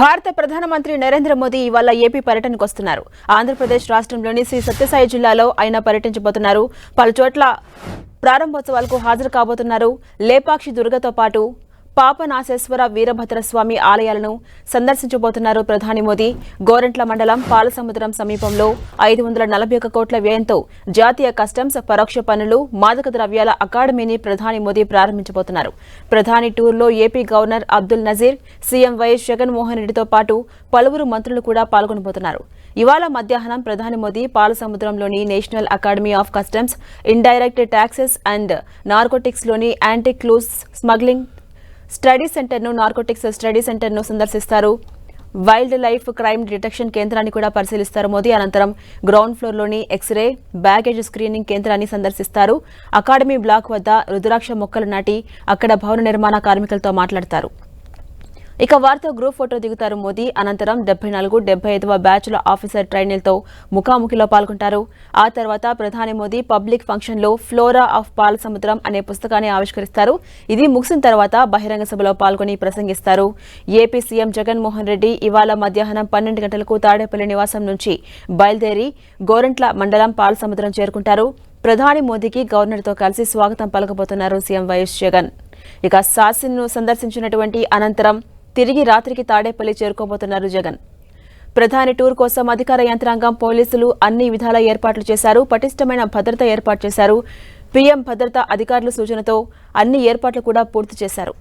భారత ప్రధానమంత్రి నరేంద్ర మోదీ ఇవాళ ఏపీ పర్యటనకు వస్తున్నారు. ఆంధ్రప్రదేశ్ రాష్ట్రంలోని శ్రీ సత్యసాయి జిల్లాలో ఆయన పర్యటించబోతున్నారు. పలు చోట్ల ప్రారంభోత్సవాలకు హాజరు కాబోతున్నారు. లేపాక్షి దుర్గతో పాటు పాపనాశేశ్వర వీరభద్రస్వామి ఆలయాలను సందర్శించబోతున్నారు ప్రధాని మోదీ. గోరంట్ల మండలం పాలసముద్రం సమీపంలో ఐదు వందల నలభై ఒక కోట్ల వ్యయంతో జాతీయ కస్టమ్స్ పరోక్ష పనులు మాదక ద్రవ్యాల అకాడమీని ప్రధాని మోదీ ప్రారంభించబోతున్నారు. ప్రధాని టూర్లో AP governor Abdul Nazeer CM YS Jaganmohan రెడ్డితో పాటు పలువురు మంత్రులు కూడా పాల్గొనబోతున్నారు. ఇవాళ మధ్యాహ్నం ప్రధాని Modi పాలసముద్రంలోని national academy of customs indirect taxes and నార్కోటిక్స్లోని anti clues smuggling study సెంటర్ను నార్కోటిక్స్ స్టడీ సెంటర్ను సందర్శిస్తారు. వైల్డ్ లైఫ్ క్రైమ్ డిటెక్షన్ కేంద్రాన్ని కూడా పరిశీలిస్తారు మోదీ. అనంతరం గ్రౌండ్ ఫ్లోర్లోని ఎక్స్రే బ్యాగేజ్ స్క్రీనింగ్ కేంద్రాన్ని సందర్శిస్తారు. అకాడమీ బ్లాక్ వద్ద రుద్రాక్ష మొక్కలు నాటి అక్కడ భవన నిర్మాణ కార్మికులతో మాట్లాడతారు. ఇక వారితో గ్రూప్ ఫోటో దిగుతారు మోదీ. అనంతరం డెబ్బై నాలుగు డెబ్బై ఐదవ బ్యాచ్ల ఆఫీసర్ ట్రైనీలతో ముఖాముఖిలో పాల్గొంటారు. ఆ తర్వాత ప్రధాని మోదీ పబ్లిక్ ఫంక్షన్లో ఫ్లోరా ఆఫ్ పాల సముద్రం అనే పుస్తకాన్ని ఆవిష్కరిస్తారు. ఇది ముగిసిన తర్వాత బహిరంగ సభలో పాల్గొని ప్రసంగిస్తారు. ఏపీ సీఎం జగన్మోహన్ రెడ్డి ఇవాళ మధ్యాహ్నం పన్నెండు గంటలకు తాడేపల్లి నివాసం నుంచి బయలుదేరి గోరంట్ల మండలం పాలసముద్రం చేరుకుంటారు. ప్రధాని మోదీకి గవర్నర్తో కలిసి స్వాగతం పలకబోతున్నారు సీఎం వైఎస్ జగన్. ఇక సాసిన్ను సందర్శించినటువంటి అనంతరం తిరిగి రాత్రికి తాడేపల్లి చేరుకోబోతున్నారు జగన్. ప్రధాని టూర్ కోసం అధికార యంత్రాంగం పోలీసులు అన్ని విధాల ఏర్పాట్లు చేశారు పటిష్టమైన భద్రత ఏర్పాటు చేశారు. పీఎం భద్రతా అధికారుల సూచనతో అన్ని ఏర్పాట్లు కూడా పూర్తి చేశారు.